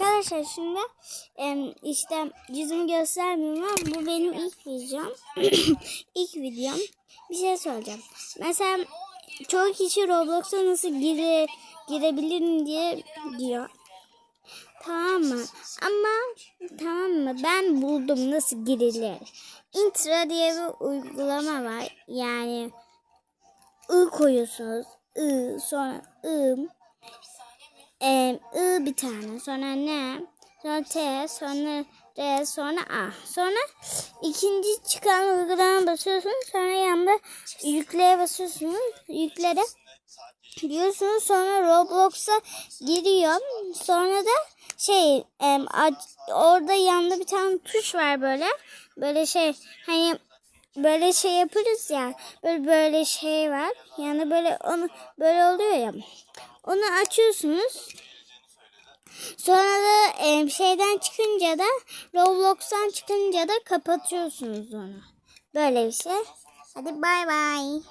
Arkadaşlar şimdi işte yüzümü göstermiyorum ama bu benim ilk videom. ilk videom. Bir şey söyleyeceğim. Mesela çoğu kişi Roblox'a nasıl gire, girebilirim diye diyor. Tamam mı? Ama tamam mı? Ben buldum nasıl girilir. Intra diye bir uygulama var. Yani I koyuyorsunuz. I sonra I e, I bir tane. Sonra N sonra T sonra R sonra A. Sonra ikinci çıkan uygulama basıyorsunuz. Sonra yanında yükleye basıyorsunuz. Yüklere diyorsunuz sonra Roblox'a giriyor. Sonra da şey e, orada yanında bir tane tuş var böyle. Böyle şey hani böyle şey yaparız ya. Böyle böyle şey var. Yani böyle onu böyle oluyor ya onu açıyorsunuz. Sonra da e, şeyden çıkınca da Roblox'tan çıkınca da kapatıyorsunuz onu. Böyle bir şey. Hadi bay bay